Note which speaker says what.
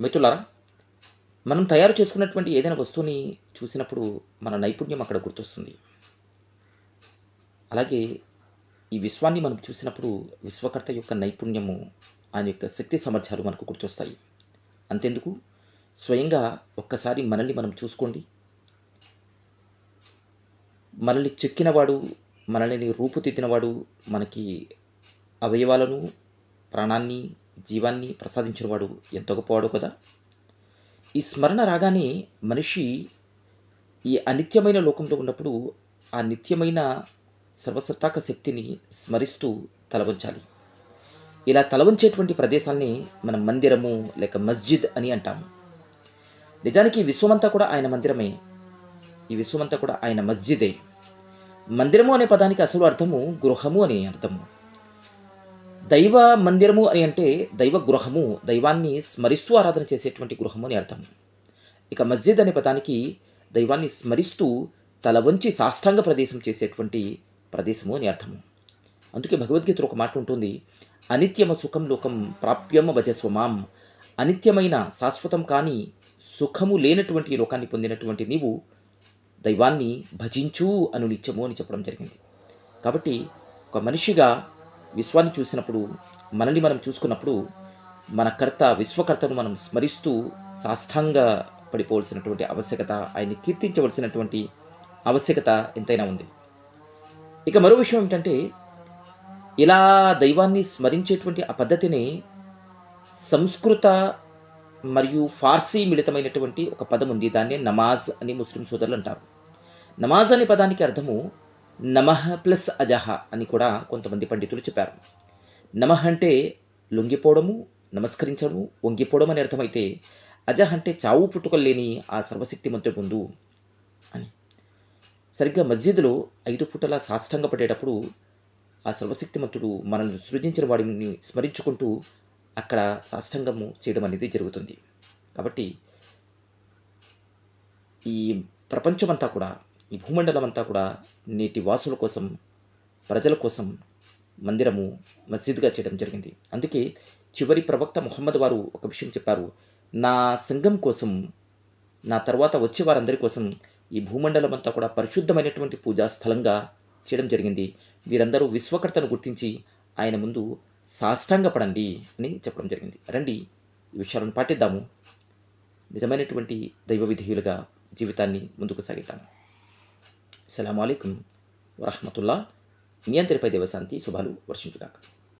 Speaker 1: మిత్రులారా మనం తయారు చేసుకున్నటువంటి ఏదైనా వస్తువుని చూసినప్పుడు మన నైపుణ్యం అక్కడ గుర్తొస్తుంది. అలాగే ఈ విశ్వాన్ని మనం చూసినప్పుడు విశ్వకర్త యొక్క నైపుణ్యము ఆయన యొక్క శక్తి సామర్థ్యాలు మనకు గుర్తొస్తాయి. అంతెందుకు? స్వయంగా ఒక్కసారి మనల్ని మనం చూసుకోండి. మనల్ని చెక్కినవాడు మనల్ని రూపుదిద్దినవాడు మనకి అవయవాలను ప్రాణాన్ని జీవాన్ని ప్రసాదించినవాడు ఎంత గొప్పవాడు కదా? ఈ స్మరణ రాగానే మనిషి ఈ అనిత్యమైన లోకంలో ఉన్నప్పుడు ఆ నిత్యమైన సర్వసత్తాక శక్తిని స్మరిస్తూ తలవంచాలి. ఇలా తలవంచేటువంటి ప్రదేశాన్ని మనం మందిరము లేక మస్జిద్ అని అంటాము. నిజానికి విశ్వమంతా కూడా ఆయన మందిరమే. ఈ విశ్వమంతా కూడా ఆయన మస్జిదే. మందిరము అనే పదానికి అసలు అర్థము గృహము అనే అర్థము. దైవ మందిరము అని అంటే దైవ గృహము దైవాన్ని స్మరిస్తూ ఆరాధన చేసేటువంటి గృహము అని అర్థం. ఇక మస్జిద్ అనే పదానికి దైవాన్ని స్మరిస్తూ తల వంచి సాష్టాంగ ప్రదేశం చేసేటువంటి ప్రదేశము అని అర్థము. అందుకే భగవద్గీతలో ఒక మాట ఉంటుంది అనిత్యమ సుఖం లోకం ప్రాప్యమ భజస్వమాం. అనిత్యమైన శాశ్వతం కానీ సుఖము లేనటువంటి ఈ లోకాన్ని పొందినటువంటి నీవు దైవాన్ని భజించు అను నిత్యము అని చెప్పడం జరిగింది. కాబట్టి ఒక మనిషిగా విశ్వాన్ని చూసినప్పుడు మనల్ని మనం చూసుకున్నప్పుడు మన కర్త విశ్వకర్తను మనం స్మరిస్తూ సాష్టాంగ పడిపోవలసినటువంటి ఆవశ్యకత ఆయన్ని కీర్తించవలసినటువంటి ఆవశ్యకత ఎంతైనా ఉంది. ఇక మరో విషయం ఏమిటంటే ఇలా దైవాన్ని స్మరించేటువంటి ఆ పద్ధతిని సంస్కృత మరియు ఫార్సీ మిళితమైనటువంటి ఒక పదం ఉంది. దాన్నే నమాజ్ అని ముస్లిం సోదరులు అంటారు. నమాజ్ అనే పదానికి అర్థము నమః ప్లస్ అజహ అని కూడా కొంతమంది పండితులు చెప్పారు. నమః అంటే లొంగిపోవడము నమస్కరించడము వంగిపోవడం అని అర్థమైతే అజహ అంటే చావు పుట్టుకలేని ఆ సర్వశక్తిమంతుడు ముందు అని. సరిగ్గా మస్జిద్లో ఐదు పూటలా సాష్టంగా పడేటప్పుడు ఆ సర్వశక్తిమంతుడు మనల్ని సృజించిన వాడిని స్మరించుకుంటూ అక్కడ సాష్టంగము చేయడం అనేది జరుగుతుంది. కాబట్టి ఈ ప్రపంచమంతా కూడా ఈ భూమండలం అంతా కూడా నేటి వాసుల కోసం ప్రజల కోసం మందిరము మసీద్గా చేయడం జరిగింది. అందుకే చివరి ప్రవక్త ముహమ్మద్ వారు ఒక విషయం చెప్పారు. నా సంఘం కోసం నా తర్వాత వచ్చే వారందరి కోసం ఈ భూమండలం అంతా కూడా పరిశుద్ధమైనటువంటి పూజా స్థలంగా చేయడం జరిగింది. వీరందరూ విశ్వకర్తను గుర్తించి ఆయన ముందు సాష్టాంగపడండి అని చెప్పడం జరిగింది. రండి ఈ విషయాలను పాటిద్దాము. నిజమైనటువంటి దైవ విధేయులుగా జీవితాన్ని ముందుకు సాగిద్దాము. అస్సలం అయికం వరహమతుల్లా. మీ అందరిపై దేవశాంతి శుభాలు వర్షించుగాక.